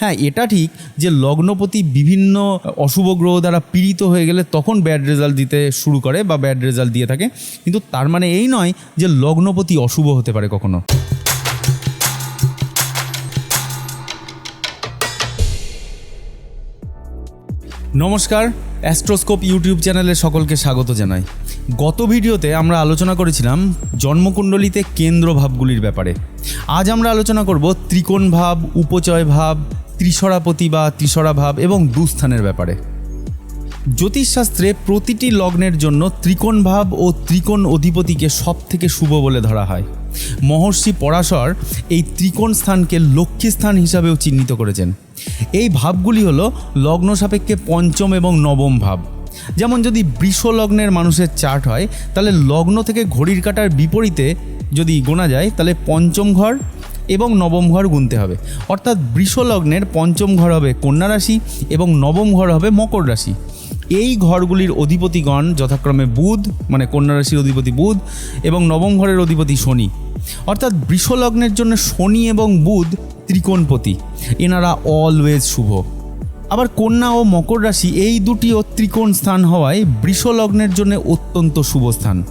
হ্যাঁ এটা ঠিক যে লগ্নপতি বিভিন্ন অশুভ গ্রহ দ্বারা পীড়িত হয়ে গেলে তখন ব্যাড রেজাল্ট দিতে শুরু করে বা ব্যাড রেজাল্ট দিয়ে থাকে। কিন্তু তার মানে এই নয় যে লগ্নপতি অশুভ হতে পারে কখনো। নমস্কার, অ্যাস্ট্রোস্কোপ ইউটিউব চ্যানেলে সকলকে স্বাগত জানাই। গত ভিডিওতে আমরা আলোচনা করেছিলাম জন্মকুণ্ডলিতে কেন্দ্র ভাবগুলির ব্যাপারে। আজ আমরা আলোচনা করব ত্রিকোণ ভাব, উপচয় ভাব ত্রিসরাপতি বা ত্রিসরা ভাব এবং দুস্থানের ব্যাপারে। জ্যোতিষশাস্ত্রে প্রতিটি লগ্নের জন্য ত্রিকোণ ভাব ও ত্রিকোণ অধিপতিকে সব থেকে শুভ বলে ধরা হয়। মহর্ষি পরাশর এই ত্রিকোণ স্থানকে লক্ষ্মী স্থান হিসাবেও চিহ্নিত করেছেন। এই ভাবগুলি হলো লগ্ন সাপেক্ষে পঞ্চম এবং নবম ভাব। যেমন যদি বৃষ লগ্নের মানুষের চার্ট হয়, তাহলে লগ্ন থেকে ঘড়ির কাটার বিপরীতে যদি গোনা যায়, তাহলে পঞ্চম ঘর এবং নবম ঘর গুনতে হবে। অর্থাৎ বৃষ লগ্নের পঞ্চম ঘর হবে কন্যা রাশি এবং নবম ঘর হবে মকর রাশি। এই ঘরগুলির অধিপতিগণ যথাক্রমে বুধ মানে কন্যা রাশির অধিপতি বুধ এবং নবম ঘরের অধিপতি শনি। অর্থাৎ বৃষলগ্নের জন্য শনি এবং বুধ ত্রিকোণপতি। এনারা অলওয়েজ শুভ। আবার কন্যা ও মকর রাশি এই দুটিও ত্রিকোণ স্থান হওয়ায় বৃষলগ্নের জন্য অত্যন্ত শুভ স্থান।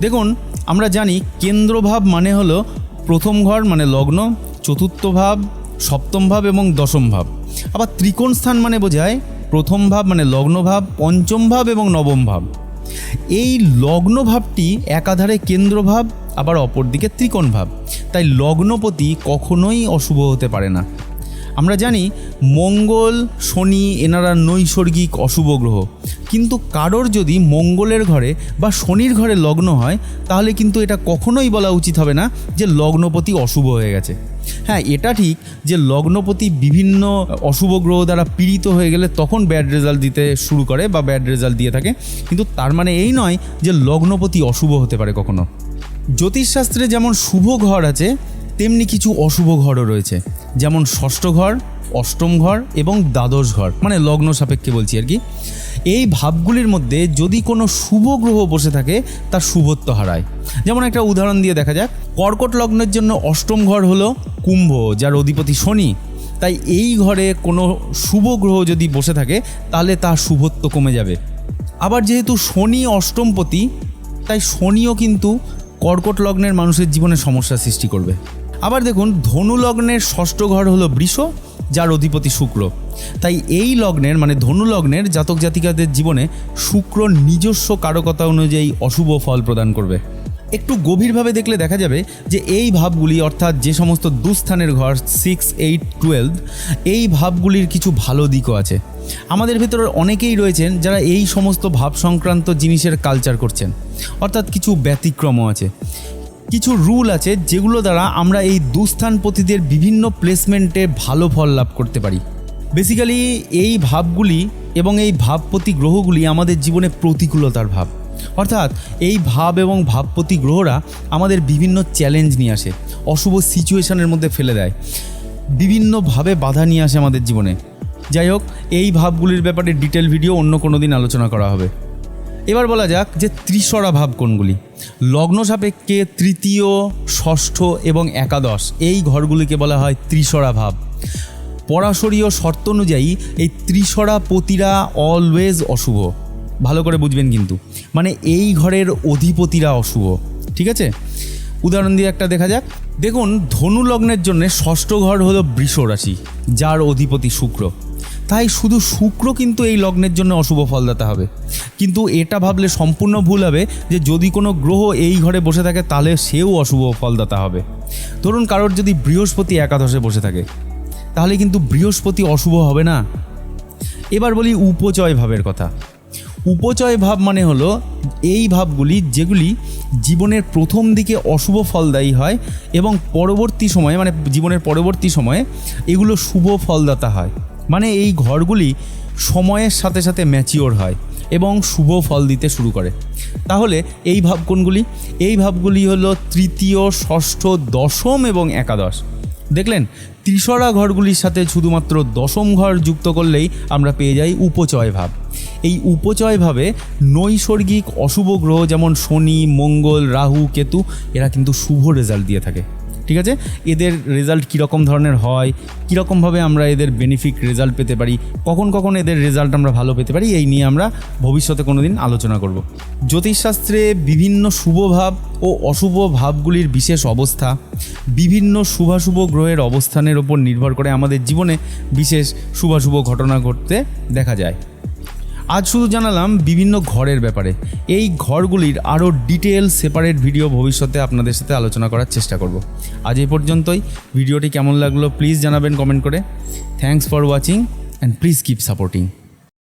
দেখুন, আমরা জানি কেন্দ্রভাব মানে হলো প্রথম ঘর মানে লগ্ন, চতুর্থ ভাব, সপ্তম ভাব এবং দশম ভাব। আবার ত্রিকোণ স্থান মানে বোঝায় প্রথম ভাব মানে লগ্ন ভাব, পঞ্চম ভাব এবং নবম ভাব। এই লগ্ন ভাবটি একাধারে কেন্দ্রভাব আবার অপরদিকে ত্রিকোণ ভাব তাই লগ্নপতি কখনোই অশুভ হতে পারে না। আমরা জানি মঙ্গল, শনি এনারা নৈসর্গিক অশুভ গ্রহ। কিন্তু কারোর যদি মঙ্গলের ঘরে বা শনির ঘরে লগ্ন হয়, তাহলে কিন্তু এটা কখনোই বলা উচিত হবে না যে লগ্নপতি অশুভ হয়ে গেছে। হ্যাঁ এটা ঠিক যে লগ্নপতি বিভিন্ন অশুভ গ্রহ দ্বারা পীড়িত হয়ে গেলে তখন ব্যাড রেজাল্ট দিতে শুরু করে বা ব্যাড রেজাল্ট দিয়ে থাকে। কিন্তু তার মানে এই নয় যে লগ্নপতি অশুভ হতে পারে কখনো। জ্যোতিষশাস্ত্রে যেমন শুভ ঘর আছে, তেমনি কিছু অশুভ ঘরও রয়েছে। যেমন ষষ্ঠ ঘর, অষ্টম ঘর এবং দ্বাদশ ঘর। মানে লগ্ন সাপেক্ষে বলছি আর কি। এই ভাবগুলির মধ্যে যদি কোনো শুভ গ্রহ বসে থাকে তার শুভত্ব হারায়। যেমন একটা উদাহরণ দিয়ে দেখা যাক। কর্কট লগ্নের জন্য অষ্টম ঘর হলো কুম্ভ, যার অধিপতি শনি। তাই এই ঘরে কোনো শুভ গ্রহ যদি বসে থাকে, তাহলে তার শুভত্ব কমে যাবে। আবার যেহেতু শনি অষ্টমপতি, তাই শনিও কিন্তু কর্কট লগ্নের মানুষের জীবনে সমস্যা সৃষ্টি করবে। আবার দেখুন, ধনু লগ্নের ষষ্ঠ ঘর হলো বৃষ, যার অধিপতি শুক্র। তাই এই লগ্নের মানে ধনু লগ্নের জাতক জাতিকাদের জীবনে শুক্র নিজস্ব কারকতা অনুযায়ী অশুভ ফল প্রদান করবে। একটু গভীরভাবে দেখলে দেখা যাবে যে এই ভাবগুলি, অর্থাৎ যে সমস্ত দুস্থানের ঘর সিক্স এইট টুয়েলভ এই ভাবগুলির কিছু ভালো দিকও আছে। আমাদের ভেতরে অনেকেই রয়েছেন যারা এই সমস্ত ভাব সংক্রান্ত জিনিসের কালচার করছেন। অর্থাৎ কিছু ব্যতিক্রমও আছে। কিছু রুল আছে যেগুলো দ্বারা আমরা এই দুস্থানপতিদের বিভিন্ন প্লেসমেন্টে ভালো ফল লাভ করতে পারি। বেসিক্যালি এই ভাবগুলি এবং এই ভাবপতি গ্রহগুলি আমাদের জীবনে প্রতিকূলতার ভাব। অর্থাৎ এই ভাব এবং ভাবপতি গ্রহরা আমাদের বিভিন্ন চ্যালেঞ্জ নিয়ে আসে, অশুভ সিচুয়েশনের মধ্যে ফেলে দেয় বিভিন্নভাবে বাধা নিয়ে আসে আমাদের জীবনে। যাই হোক, এই ভাবগুলির ব্যাপারে ডিটেল ভিডিও অন্য কোনো দিন আলোচনা করা হবে। এবার বলা যাক যে ত্রিসরা ভাব কোনগুলি? লগ্ন সাপেক্ষে তৃতীয়, ষষ্ঠ এবং একাদশ, এই ঘরগুলিকে বলা হয় ত্রিসরা ভাব। পরাশরীয় শর্ত অনুযায়ী এই ত্রিসরা পতিরা অলওয়েজ অশুভ। ভালো করে বুঝবেন কিন্তু। মানে এই ঘরের অধিপতিরা অশুভ, ঠিক আছে? উদাহরণ দিয়ে একটা দেখা যাক। দেখুন, ধনু লগ্নের জন্য ষষ্ঠ ঘর হলো বৃষ রাশি, যার অধিপতি শুক্র। তাই শুধু শুক্র কিন্তু এই লগ্নের জন্য অশুভ ফলদাতা হবে। কিন্তু এটা ভাবলে সম্পূর্ণ ভুল হবে যে যদি কোনো গ্রহ এই ঘরে বসে থাকে, তাহলে সেও অশুভ ফলদাতা হবে। ধরুন কারোর যদি বৃহস্পতি একাদশে বসে থাকে, তাহলে কিন্তু বৃহস্পতি অশুভ হবে না। এবার বলি উপচয় ভাবের কথা। উপচয় ভাব মানে হলো এই ভাবগুলি যেগুলি জীবনের প্রথম দিকে অশুভ ফলদায়ী হয় এবং পরবর্তী সময়ে মানে জীবনের পরবর্তী সময়ে এগুলো শুভ ফলদাতা হয়। মানে এই ঘরগুলি সময়ের সাথে সাথে ম্যাচিওর হয় এবং শুভ ফল দিতে শুরু করে। তাহলে এই ভাব কোনগুলি? এই ভাবগুলি হলো তৃতীয়, ষষ্ঠ, দশম এবং একাদশ। দেখলেন ত্রিসরা ঘরগুলির সাথে শুধুমাত্র দশম ঘর যুক্ত করলেই আমরা পেয়ে যাই উপচয় ভাব। এই উপচয় ভাবে নৈসর্গিক অশুভ গ্রহ যেমন শনি, মঙ্গল, রাহু, কেতু, এরা কিন্তু শুভ রেজাল্ট দিয়ে থাকে। ঠিক আছে? এদের রেজাল্ট কীরকম ধরনের হয়? কীরকমভাবে আমরা এদের বেনিফিট রেজাল্ট পেতে পারি? কখন কখন এদের রেজাল্ট আমরা ভালো পেতে পারি? এই নিয়ে আমরা ভবিষ্যতে কোনো দিন আলোচনা করব। জ্যোতিষশাস্ত্রে বিভিন্ন শুভ ভাব ও অশুভ ভাবগুলির বিশেষ অবস্থা, বিভিন্ন শুভাশুভ গ্রহের অবস্থানের ওপর নির্ভর করে আমাদের জীবনে বিশেষ শুভাশুভ ঘটনা ঘটতে দেখা যায়। আজ শুধু জানালাম বিভিন্ন ঘরের ব্যাপারে। এই ঘরগুলির আরও ডিটেল সেপারেট ভিডিও ভবিষ্যতে আপনাদের সাথে আলোচনা করার চেষ্টা করব। আজ এ পর্যন্তই। ভিডিওটি কেমন লাগল প্লিজ জানাবেন কমেন্ট করে। Thanks for watching and please keep supporting